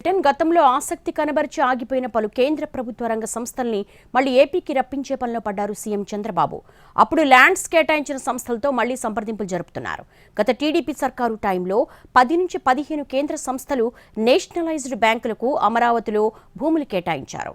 Britain గతంలో ఆసక్తి కనబరిచి ఆగిపోయిన పలు కేంద్ర ప్రభుత్వ రంగ సంస్థల్ని మళ్ళీ ఏపీకి రప్పించే పనిలో పడ్డారు సీఎం చంద్రబాబు. అప్పుడు ల్యాండ్స్ కేటాయించిన సంస్థలతో మళ్ళీ సంప్రదింపులు జరుపుతున్నారు. గత టీడీపీ సర్కారు టైంలో పది నుంచి పదిహేను కేంద్ర సంస్థలు నేషనలైజ్డ్ బ్యాంకులకు అమరావతిలో భూములు కేటాయించారు.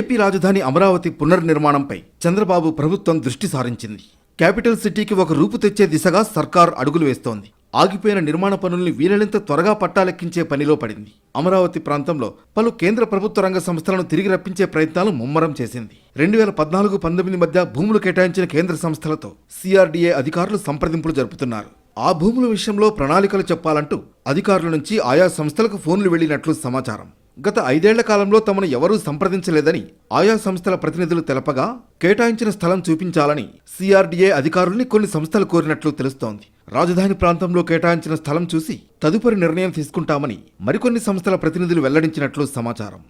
ఏపీ రాజధాని అమరావతి పునర్నిర్మాణంపై చంద్రబాబు ప్రభుత్వం దృష్టి సారించింది. క్యాపిటల్ సిటీకి ఒక రూపు తెచ్చే దిశగా సర్కార్ అడుగులు వేస్తోంది. ఆగిపోయిన నిర్మాణ పనుల్ని వీలైనంత త్వరగా పట్టాలెక్కించే పనిలో పడింది. అమరావతి ప్రాంతంలో పలు కేంద్ర ప్రభుత్వ రంగ సంస్థలను తిరిగి రప్పించే ప్రయత్నాలు ముమ్మరం చేసింది. రెండు వేల పద్నాలుగు పంతొమ్మిది మధ్య భూములు కేటాయించిన కేంద్ర సంస్థలతో సిఆర్డీఏ అధికారులు సంప్రదింపులు జరుపుతున్నారు. ఆ భూముల విషయంలో ప్రణాళికలు చెప్పాలంటూ అధికారుల నుంచి ఆయా సంస్థలకు ఫోన్లు వెళ్ళినట్లు సమాచారం. గత ఐదేళ్ళ కాలంలో తమను ఎవరూ సంప్రదించలేదని ఆయా సంస్థల ప్రతినిధులు తెలపగా కేటాయించిన స్థలం చూపించాలని సిఆర్డీఏ అధికారుల్ని కొన్ని సంస్థలు కోరినట్లు తెలుస్తోంది. రాజధాని ప్రాంతంలో కేటాయించిన స్థలం చూసి తదుపరి నిర్ణయం తీసుకుంటామని మరికొన్ని సంస్థల ప్రతినిధులు వెల్లడించినట్లు సమాచారం.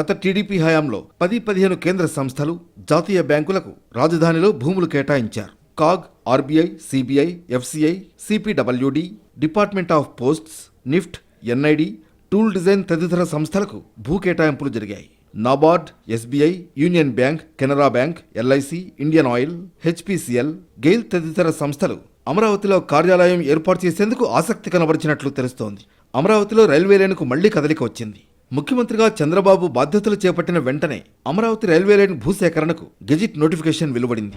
గత టీడీపీ హయాంలో పది పదిహేను కేంద్ర సంస్థలు జాతీయ బ్యాంకులకు రాజధానిలో భూములు కేటాయించారు. CAG RBI CBI FCI CPWD department of posts NIFT NID tool design తదితర సంస్థలకు భూ కేటాయింపులు జరిగాయి. NABARD SBI union bank Canara bank LIC Indian oil HPCL GAIL తదితర సంస్థలు అమరావతిలో కార్యాలయం ఏర్పాటు చేసేందుకు ఆసక్తి కనబరిచినట్లు తెలుస్తోంది. అమరావతిలో రైల్వే లైన్కు మళ్ళీ కదలిక వచ్చింది. ముఖ్యమంత్రిగా చంద్రబాబు బాధ్యతలు చేపట్టిన వెంటనే అమరావతి రైల్వే లైన్ భూసేకరణకు గెజిట్ నోటిఫికేషన్ వెలువడింది.